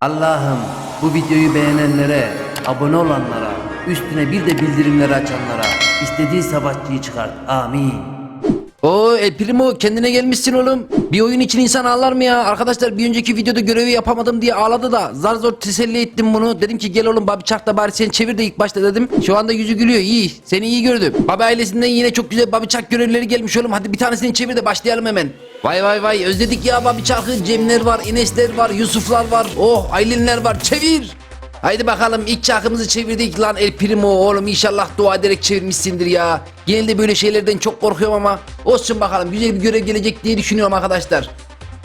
Allah'ım bu videoyu beğenenlere, abone olanlara, üstüne bir de bildirimleri açanlara istediği savaşçıyı çıkart. Amin. O El Primo kendine gelmişsin oğlum. Bir oyun için insan ağlar mı ya? Arkadaşlar bir önceki videoda görevi yapamadım diye ağladı da zar zor teselli ettim bunu. Dedim ki gel oğlum Babi Çark'ta bari seni çevir de ilk başta dedim. Şu anda yüzü gülüyor iyi. Seni iyi gördüm. Babi ailesinden yine çok güzel Babi Çark görevlileri gelmiş oğlum. Hadi bir tanesini çevir de başlayalım hemen. Vay vay vay özledik ya Babi Çark'ı. Cemler var, Enesler var, Yusuflar var. Oh Aylinler var. Çevir. Haydi bakalım ilk çarkımızı çevirdik lan El Primo oğlum inşallah dua ederek çevirmişsindir ya. Genelde böyle şeylerden çok korkuyorum ama olsun bakalım güzel bir görev gelecek diye düşünüyorum arkadaşlar.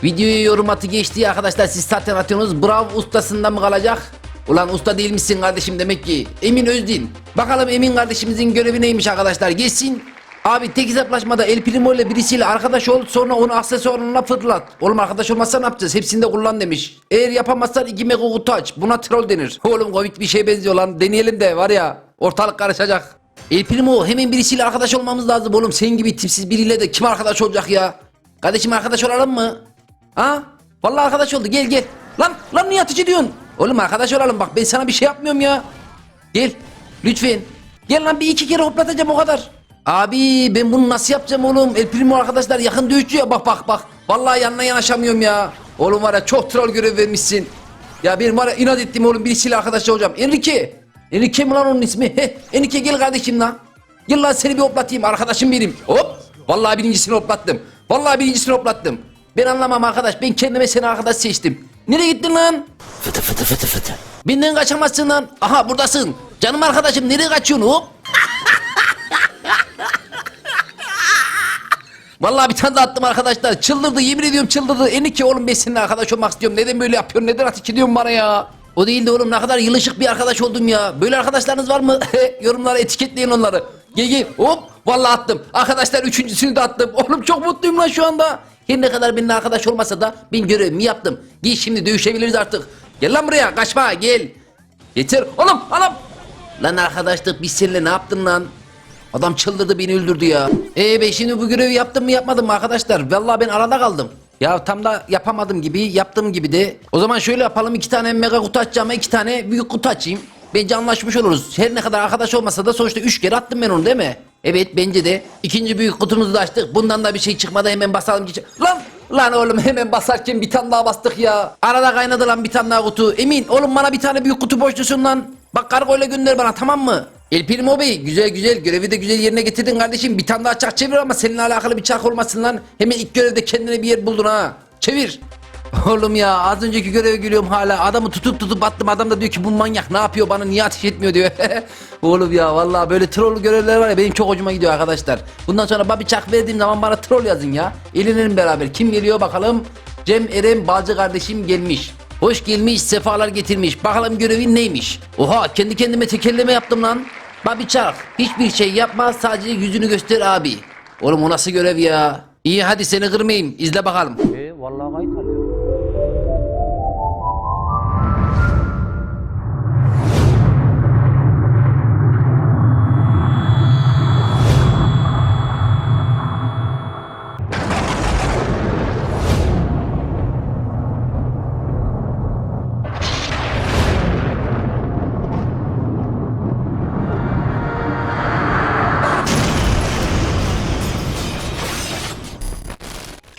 Videoya yorum atı geçti arkadaşlar siz zaten atıyorsunuz. Bravo ustasından mı kalacak? Ulan usta değil misin kardeşim demek ki. Emin Özdin. Bakalım Emin kardeşimizin görevi neymiş arkadaşlar geçsin. Abi tek hesaplaşmada El Primo ile birisiyle arkadaş ol sonra onu aksesuarına fırlat. Oğlum arkadaş olmazsa ne yapacağız? Hepsini de kullan demiş. Eğer yapamazsan 2 mega kutu aç. Buna troll denir. Oğlum komik bir şey benziyor lan. Deneyelim de var ya. Ortalık karışacak. El Primo hemen birisiyle arkadaş olmamız lazım oğlum. Senin gibi tipsiz biriyle de kim arkadaş olacak ya? Kardeşim arkadaş olalım mı? Ha? Vallahi arkadaş oldu gel gel. Lan lan niye atıcı diyorsun? Oğlum arkadaş olalım bak ben sana bir şey yapmıyorum ya. Gel lütfen. Gel lan bir iki kere hoplatacağım o kadar. Abi ben bunu nasıl yapacağım oğlum? El Primo arkadaşlar yakın dövüşçü ya bak bak bak. Vallahi yanına yanaşamıyorum ya. Oğlum var ya çok troll görev vermişsin. Ya benim var ya inat ettim oğlum birisiyle arkadaş olacağım. Enrique. Enrique mi lan onun ismi? Heh, Enrique gel kardeşim lan. Gel lan seni bir hoplatayım arkadaşım benim. Hop. Vallahi birincisini hoplattım. Vallahi birincisini hoplattım. Ben anlamam arkadaş. Ben kendime seni arkadaş seçtim. Nereye gittin lan? Fıtı fıtı fıtı fıtı. Benden kaçamazsın lan. Aha buradasın. Canım arkadaşım nereye kaçıyorsun hop? Vallahi bir tane daha attım arkadaşlar. Çıldırdı yemin ediyorum çıldırdı. Enike oğlum ben seninle arkadaş olmak istiyorum. Neden böyle yapıyorsun? Neden ateş ediyorsun bana ya? O değil de oğlum ne kadar yılışık bir arkadaş oldum ya. Böyle arkadaşlarınız var mı? Yorumlara etiketleyin onları. Gel gel hop vallahi attım. Arkadaşlar üçüncüsünü de attım. Oğlum çok mutluyum lan şu anda. Her ne kadar benimle arkadaş olmasa da ben görevimi yaptım. Gel şimdi dövüşebiliriz artık. Gel lan buraya kaçma gel. Getir oğlum oğlum. Lan arkadaşlık biz seninle ne yaptın lan? Adam çıldırdı beni öldürdü ya. Ee ben şimdi bu görevi yaptım mı yapmadım mı arkadaşlar? Vallahi ben arada kaldım. Ya tam da yapamadım gibi yaptığım gibi de. O zaman şöyle yapalım iki tane mega kutu açacağım iki tane büyük kutu açayım. Bence anlaşmış oluruz. Her ne kadar arkadaş olmasa da sonuçta 3 kere attım ben onu değil mi? Evet bence de. İkinci büyük kutumuzu da açtık. Bundan da bir şey çıkmadı hemen basalım. Lan! Lan oğlum hemen basarken bir tane daha bastık ya. Arada kaynadı lan bir tane daha kutu. Emin oğlum bana bir tane büyük kutu borçlusun lan. Bak kargoyla gönder bana tamam mı? El Primo Bey güzel güzel görevi de güzel yerine getirdin kardeşim. Bir tane daha çark çevir ama seninle alakalı bir çark olmasın lan. Hemen ilk görevde kendine bir yer buldun ha. Çevir. Oğlum ya az önceki göreve gülüyorum hala. Adamı tutup tutup attım. Adam da diyor ki bu manyak ne yapıyor bana niye ateş etmiyor diyor. Oğlum ya vallahi böyle troll görevler var ya benim çok hoşuma gidiyor arkadaşlar. Bundan sonra Babi Çak verdiğim zaman bana troll yazın ya. Eğlenelim beraber. Kim geliyor bakalım. Cem Eren Balcı kardeşim gelmiş. Hoş gelmiş, sefalar getirmiş. Bakalım görevin neymiş? Oha kendi kendime tekerleme yaptım lan. Babi Çark hiçbir şey yapma sadece yüzünü göster abi. Oğlum o nasıl görev ya? İyi hadi seni kırmayayım. İzle bakalım. E vallahi kayıt alıyor.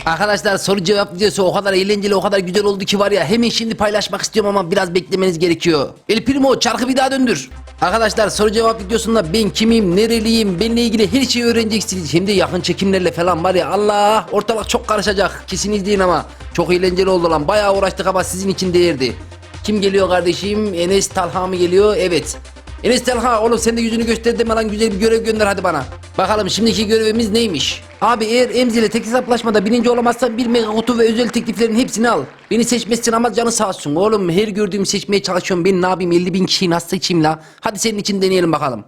Arkadaşlar soru cevap videosu o kadar eğlenceli o kadar güzel oldu ki var ya hemen şimdi paylaşmak istiyorum ama biraz beklemeniz gerekiyor. El Primo çarkı bir daha döndür. Arkadaşlar soru cevap videosunda ben kimim, nereliyim, benimle ilgili her şeyi öğreneceksiniz. Hem de yakın çekimlerle falan var ya Allah ortalık çok karışacak. Kesin izleyin ama. Çok eğlenceli oldu lan. Bayağı uğraştık ama sizin için değerdi. Kim geliyor kardeşim? Enes Talha mı geliyor? Evet. Enes Talha oğlum sen de yüzünü göster deme lan güzel bir görev gönder hadi bana. Bakalım şimdiki görevimiz neymiş? Abi eğer Emzi ile tek hesaplaşmada birinci olamazsan bir mega kutu ve özel tekliflerin hepsini al. Beni seçmezsin ama canı sağ olsun. Oğlum her gördüğümü seçmeye çalışıyorum. Ben ne yapayım 50 bin kişiyi nasıl seçeyim la? Hadi senin için deneyelim bakalım.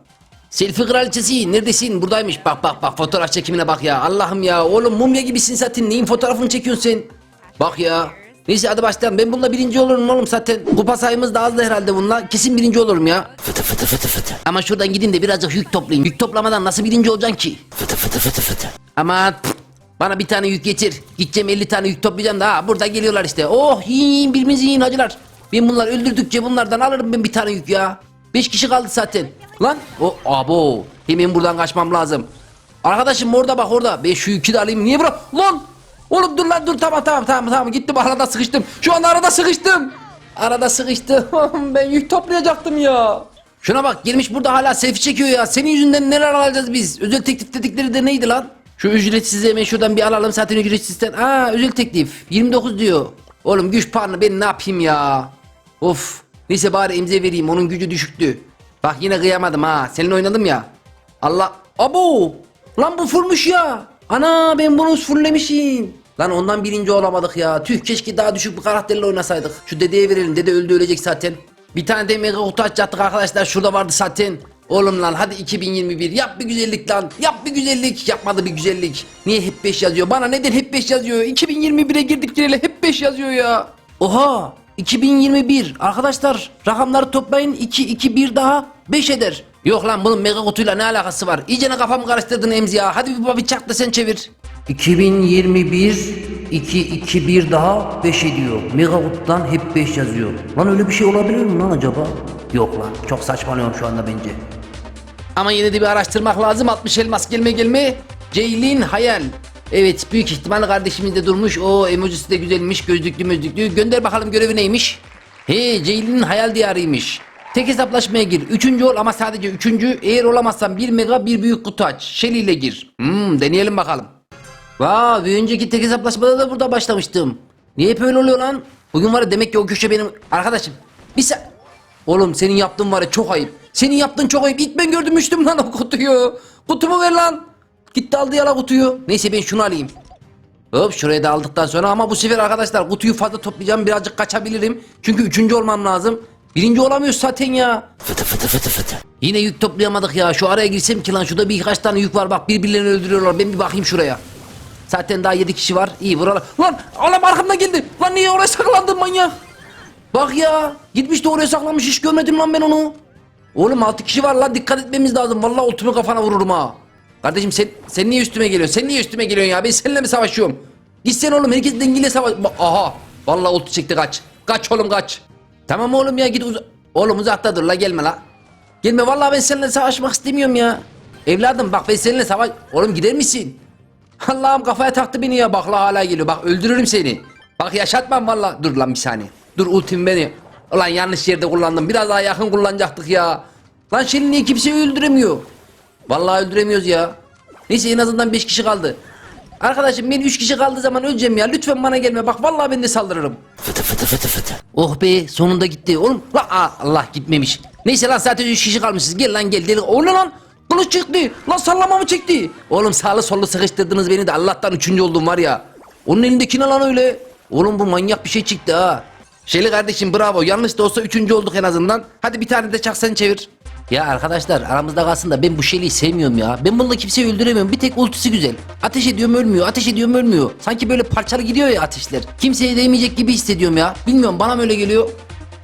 Selfie kraliçesi neredesin? Buradaymış. Bak bak bak fotoğraf çekimine bak ya. Allah'ım ya. Oğlum mumya gibisin zaten. Neyin fotoğrafını çekiyorsun sen? Bak ya. Neyse hadi başlayalım. Ben bununla birinci olurum oğlum zaten. Kupa sayımız da azdı herhalde bununla. Kesin birinci olurum ya. Fıtı fıtı fıtı fıtı. Ama şuradan gideyim de birazcık yük toplayayım. Yük toplamadan nasıl birinci olacaksın ki? Fıtı fıtı fıtı fıtı. Ama bana bir tane yük getir. Gideceğim 50 tane yük toplayacağım da ha burada geliyorlar işte. Oh yiyin yiyin birbirinizi yiyin hacılar. Ben bunları öldürdükçe bunlardan alırım ben bir tane yük ya. Beş kişi kaldı zaten. Lan o abo. Hemen buradan kaçmam lazım. Arkadaşım orada bak orada. Ben şu yükü de alayım. Niye bırak? Lan! Oğlum dur lan dur tamam tamam tamam tamam gittim arada sıkıştım. Şu anda arada sıkıştım. Arada sıkıştım. ben yük toplayacaktım ya. Şuna bak gelmiş burada hala selfie çekiyor ya. Senin yüzünden neler alacağız biz? Özel teklif dedikleri de neydi lan? Şu ücretsiz hemen şuradan bir alalım zaten ücretsizden. Aa özel teklif 29 diyor. Oğlum güç puanı ben ne yapayım ya? Of. Neyse bari emze vereyim onun gücü düşüktü. Bak yine kıyamadım ha. Seninle oynadım ya. Allah. Abo. Lan bu fullmuş ya. Ana ben bunu fulllemişim. Lan ondan birinci olamadık ya. Tüh keşke daha düşük bir karakterle oynasaydık. Şu dedeye verelim. Dede öldü ölecek zaten. Bir tane de mega kutu açacaktık arkadaşlar. Şurada vardı zaten. Oğlum lan hadi 2021 yap bir güzellik lan. Yap bir güzellik. Yapmadı bir güzellik. Niye hep 5 yazıyor? Bana neden hep 5 yazıyor? 2021'e girdik gireli hep 5 yazıyor ya. Oha 2021 arkadaşlar rakamları toplayın 2 2 1 daha 5 eder. Yok lan bunun mega kutuyla ne alakası var? İyice ne kafamı karıştırdın Emzi ya. Hadi bir bir çak da sen çevir. 2021 2 2 1 daha 5 ediyor. Mega kutudan hep 5 yazıyor. Lan öyle bir şey olabilir mi lan acaba? Yok lan çok saçmalıyorum şu anda bence. Ama yine de bir araştırmak lazım. 60 elmas gelme gelme. Ceylin Hayal. Evet büyük ihtimal kardeşimiz de durmuş. O emojisi de güzelmiş. Gözlüklü mözlüklü. Gönder bakalım görevi neymiş. He Ceylin'in hayal diyarıymış. Tek hesaplaşmaya gir. Üçüncü ol ama sadece üçüncü. Eğer olamazsan bir mega bir büyük kutu aç. Shelly ile gir. Hmm, deneyelim bakalım. Vaa bir önceki tek hesaplaşmada da burada başlamıştım. Niye hep öyle oluyor lan? Bugün var ya demek ki o köşe benim arkadaşım. Bir sen... Oğlum senin yaptığın var ya çok ayıp. Senin yaptığın çok ayıp. İlk ben gördümüştüm lan o kutuyu. Kutumu ver lan. Gitti aldı yala kutuyu. Neyse ben şunu alayım. Hop şuraya da aldıktan sonra ama bu sefer arkadaşlar kutuyu fazla toplayacağım birazcık kaçabilirim. Çünkü üçüncü olmam lazım. Birinci olamıyoruz zaten ya. Fıtı fıtı fıtı fıtı. Yine yük toplayamadık ya. Şu araya girsem ki lan şurada birkaç tane yük var bak birbirlerini öldürüyorlar. Ben bir bakayım şuraya. Zaten daha yedi kişi var. İyi vuralım. Lan adam arkamdan geldi. Lan niye oraya saklandın manyak? Bak ya gitmiş de oraya saklanmış hiç görmedim lan ben onu. Oğlum 6 kişi var lan dikkat etmemiz lazım. Vallahi ultimi kafana vururum ha. Kardeşim sen sen niye üstüme geliyorsun? Sen niye üstüme geliyorsun ya? Ben seninle mi savaşıyorum? Gitsen oğlum herkes dengiyle savaş. Aha. Vallahi ulti çekti kaç. Kaç oğlum kaç. Tamam oğlum ya git uza Oğlum uzakta dur la gelme la. Gelme vallahi ben seninle savaşmak istemiyorum ya. Evladım bak ben seninle savaş... Oğlum gider misin? Allah'ım kafaya taktı beni ya. Bak la hala geliyor. Bak öldürürüm seni. Bak yaşatmam valla. Dur lan bir saniye. Dur ultim beni. Ulan yanlış yerde kullandım. Biraz daha yakın kullanacaktık ya. Lan Şelin niye kimseyi öldüremiyor? Vallahi öldüremiyoruz ya. Neyse en azından 5 kişi kaldı. Arkadaşım ben 3 kişi kaldığı zaman öleceğim ya. Lütfen bana gelme. Bak vallahi ben de saldırırım. Fıtı fıtı fıtı fıtı. Oh be sonunda gitti. Oğlum la aa, Allah gitmemiş. Neyse lan zaten 3 kişi kalmışız. Gel lan gel. Deli. O ne lan? Kılıç çıktı. Lan sallamamı çekti. Oğlum sağlı sollu sıkıştırdınız beni de Allah'tan üçüncü oldum var ya. Onun elindeki ne lan öyle? Oğlum bu manyak bir şey çıktı ha. Şeli kardeşim bravo. Yanlış da olsa üçüncü olduk en azından. Hadi bir tane de çak sen çevir. Ya arkadaşlar aramızda kalsın da ben bu Shelly'i sevmiyorum ya. Ben bununla kimseyi öldüremiyorum. Bir tek ultisi güzel. Ateş ediyorum ölmüyor. Ateş ediyorum ölmüyor. Sanki böyle parçalı gidiyor ya ateşler. Kimseye değmeyecek gibi hissediyorum ya. Bilmiyorum bana mı öyle geliyor.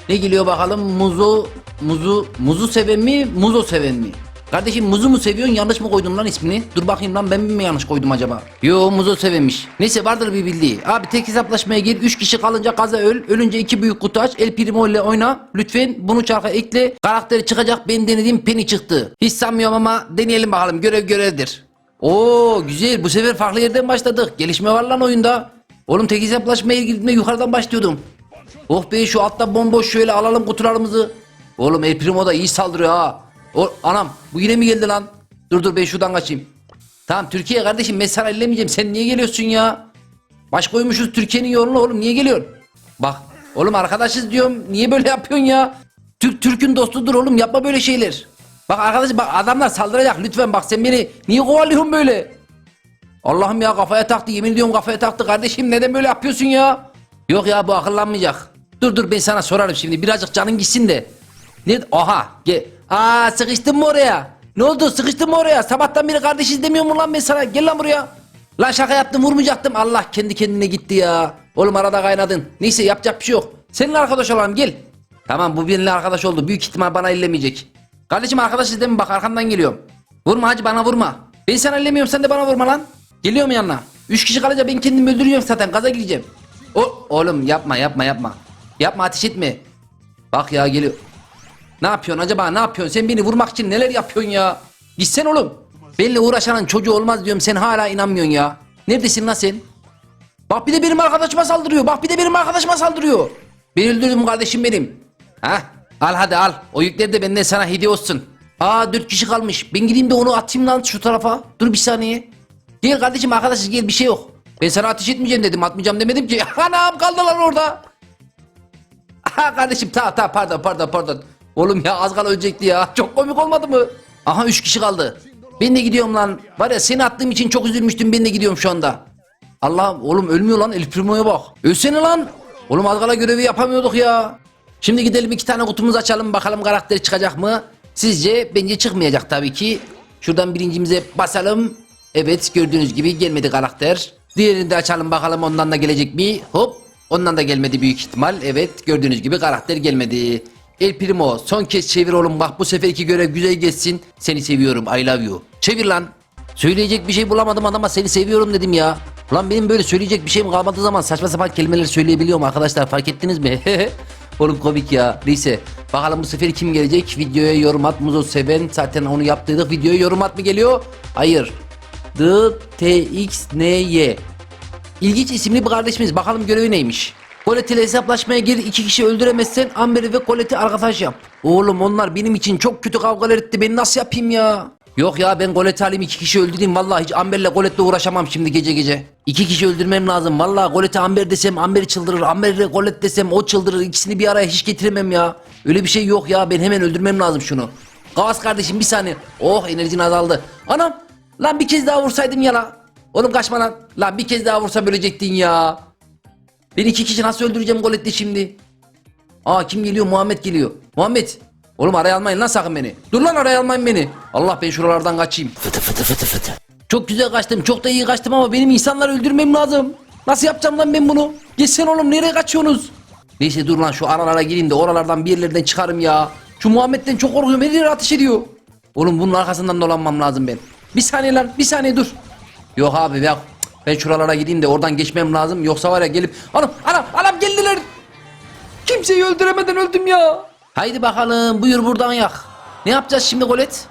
Ne geliyor bakalım? Muzu, muzu, muzu seven mi? Muzo seven mi? Kardeşim muzu mu seviyorsun yanlış mı koydum lan ismini? Dur bakayım lan ben mi yanlış koydum acaba? Yo muzu sevemiş. Neyse vardır bir bildiği. Abi tek hesaplaşmaya gir 3 kişi kalınca kaza öl. Ölünce 2 büyük kutu aç. El Primo ile oyna. Lütfen bunu çarka ekle. Karakteri çıkacak ben denedim peni çıktı. Hiç sanmıyorum ama deneyelim bakalım görev görevdir. Oo güzel bu sefer farklı yerden başladık. Gelişme var lan oyunda. Oğlum tek hesaplaşmaya girdiğimde yukarıdan başlıyordum. Oh be şu altta bomboş şöyle alalım kutularımızı. Oğlum El Primo da iyi saldırıyor ha. O, anam bu yine mi geldi lan? Dur dur ben şuradan kaçayım. Tamam Türkiye kardeşim ben sana ellemeyeceğim. Sen niye geliyorsun ya? Baş koymuşuz Türkiye'nin yoluna oğlum niye geliyorsun? Bak oğlum arkadaşız diyorum. Niye böyle yapıyorsun ya? Türk Türk'ün dostudur oğlum yapma böyle şeyler. Bak arkadaş bak adamlar saldıracak lütfen bak sen beni niye kovalıyorsun böyle? Allah'ım ya kafaya taktı yemin ediyorum kafaya taktı kardeşim neden böyle yapıyorsun ya? Yok ya bu akıllanmayacak. Dur dur ben sana sorarım şimdi birazcık canın gitsin de. Ne? Aha gel. Aa sıkıştın mı oraya? Ne oldu sıkıştın mı oraya? Sabahtan beri kardeşiz demiyor mu lan ben sana? Gel lan buraya. Lan şaka yaptım vurmayacaktım. Allah kendi kendine gitti ya. Oğlum arada kaynadın. Neyse yapacak bir şey yok. Seninle arkadaş olalım gel. Tamam bu benimle arkadaş oldu. Büyük ihtimal bana ellemeyecek. Kardeşim arkadaşız değil? Bak arkandan geliyorum. Vurma hacı bana vurma. Ben sana ellemiyorum sen de bana vurma lan. Geliyorum yanına. Üç kişi kalınca ben kendimi öldürüyorum zaten gaza gireceğim. O, oğlum yapma yapma yapma. Yapma ateş etme. Bak ya geliyor. Ne yapıyorsun acaba ne yapıyorsun? Sen beni vurmak için neler yapıyorsun ya? Gitsen oğlum. Benimle uğraşanın çocuğu olmaz diyorum sen hala inanmıyorsun ya. Neredesin lan sen? Bak bir de benim arkadaşıma saldırıyor. Bak bir de benim arkadaşıma saldırıyor. Ben öldürdüm kardeşim benim. Ha? Al hadi al. O yükler de benden sana hediye olsun. Aa dört kişi kalmış. Ben gideyim de onu atayım lan şu tarafa. Dur bir saniye. Gel kardeşim arkadaşız gel bir şey yok. Ben sana ateş etmeyeceğim dedim atmayacağım demedim ki. Anam kaldılar orada. Aha kardeşim ta ta pardon pardon pardon. Oğlum ya az kala ölecekti ya. Çok komik olmadı mı? Aha üç kişi kaldı. Ben de gidiyorum lan. Var ya seni attığım için çok üzülmüştüm ben de gidiyorum şu anda. Allah oğlum ölmüyor lan El Primo'ya bak. Ölsene lan. Oğlum az kala görevi yapamıyorduk ya. Şimdi gidelim iki tane kutumuzu açalım bakalım karakteri çıkacak mı? Sizce bence çıkmayacak tabii ki. Şuradan birincimize basalım. Evet gördüğünüz gibi gelmedi karakter. Diğerini de açalım bakalım ondan da gelecek mi? Hop ondan da gelmedi büyük ihtimal. Evet gördüğünüz gibi karakter gelmedi. El Primo son kez çevir oğlum bak bu seferki görev güzel geçsin. Seni seviyorum I love you. Çevir lan. Söyleyecek bir şey bulamadım adama seni seviyorum dedim ya. Lan benim böyle söyleyecek bir şeyim kalmadığı zaman saçma sapan kelimeler söyleyebiliyorum arkadaşlar fark ettiniz mi? Oğlum komik ya. Neyse bakalım bu sefer kim gelecek? Videoya yorum at Muzo seven zaten onu yaptıydık. Videoya yorum at mı geliyor? Hayır. D T X N Y. İlginç isimli bir kardeşimiz. Bakalım görevi neymiş? Colette ile hesaplaşmaya gir. iki kişi öldüremezsen Amber'i ve Colette'i arkadaş yap. Oğlum onlar benim için çok kötü kavgalar etti. Ben nasıl yapayım ya? Yok ya ben Colette'i alayım iki kişi öldüreyim. Vallahi hiç Amber'le Colette'le uğraşamam şimdi gece gece. İki kişi öldürmem lazım. Vallahi Colette Amber desem Amber çıldırır. Amber'le Colette desem o çıldırır. İkisini bir araya hiç getiremem ya. Öyle bir şey yok ya. Ben hemen öldürmem lazım şunu. Gavas kardeşim bir saniye. Oh enerjin azaldı. Anam lan bir kez daha vursaydım ya la. Oğlum kaçma lan. Lan bir kez daha vursam ölecektin ya. Ben iki kişi nasıl öldüreceğim Colette'le şimdi? Aa kim geliyor? Muhammed geliyor. Muhammed. Oğlum araya almayın lan sakın beni. Dur lan araya almayın beni. Allah ben şuralardan kaçayım. Fıtı fıtı fıtı fıtı. Çok güzel kaçtım. Çok da iyi kaçtım ama benim insanları öldürmem lazım. Nasıl yapacağım lan ben bunu? Geçsen oğlum nereye kaçıyorsunuz? Neyse dur lan şu aralara gireyim de oralardan bir yerlerden çıkarım ya. Şu Muhammed'den çok korkuyorum. Her yere ateş ediyor. Oğlum bunun arkasından dolanmam lazım ben. Bir saniye lan bir saniye dur. Yok abi ya ben şuralara gideyim de oradan geçmem lazım. Yoksa var ya gelip anam anam anam geldiler. Kimseyi öldüremeden öldüm ya. Haydi bakalım buyur buradan yak. Ne yapacağız şimdi Golet?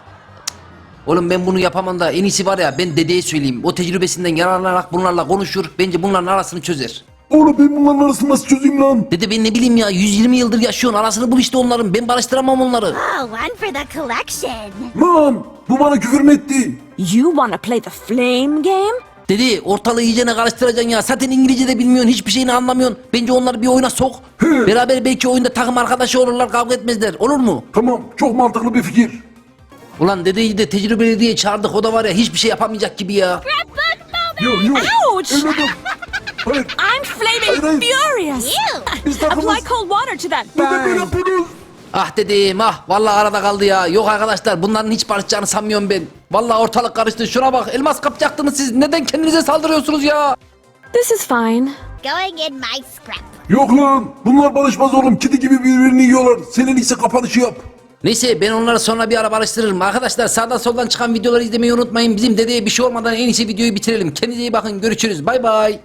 Oğlum ben bunu yapamam da en iyisi var ya ben dedeye söyleyeyim. O tecrübesinden yararlanarak bunlarla konuşur. Bence bunların arasını çözer. Oğlum ben bunların arasını nasıl çözeyim lan? Dede ben ne bileyim ya 120 yıldır yaşıyorsun arasını bul işte onların. Ben barıştıramam onları. Oh, one for the collection. Lan bu bana küfür mü etti? You wanna play the flame game? Dedi ortalığı iyicene karıştıracaksın ya. Zaten İngilizce de bilmiyorsun hiçbir şeyini anlamıyorsun. Bence onları bir oyuna sok. He. Beraber belki oyunda takım arkadaşı olurlar kavga etmezler. Olur mu? Tamam çok mantıklı bir fikir. Ulan dedeyi de tecrübeli diye çağırdık o da var ya hiçbir şey yapamayacak gibi ya. Yok yok. Ouch! Evladım. Hayır. I'm flaming Hayır, hayır. furious! Apply cold water to that Neden böyle burn. yapıyorsunuz? Ah dedim ah vallahi arada kaldı ya. Yok arkadaşlar bunların hiç barışacağını sanmıyorum ben. Vallahi ortalık karıştı. Şuna bak elmas kapacaktınız siz. Neden kendinize saldırıyorsunuz ya? This is fine. Going in my scrap. Yok lan. Bunlar barışmaz oğlum. Kedi gibi birbirini yiyorlar. Senin ise kapanışı yap. Neyse ben onları sonra bir ara barıştırırım. Arkadaşlar sağdan soldan çıkan videoları izlemeyi unutmayın. Bizim dedeye bir şey olmadan en iyisi videoyu bitirelim. Kendinize iyi bakın. Görüşürüz. Bay bay.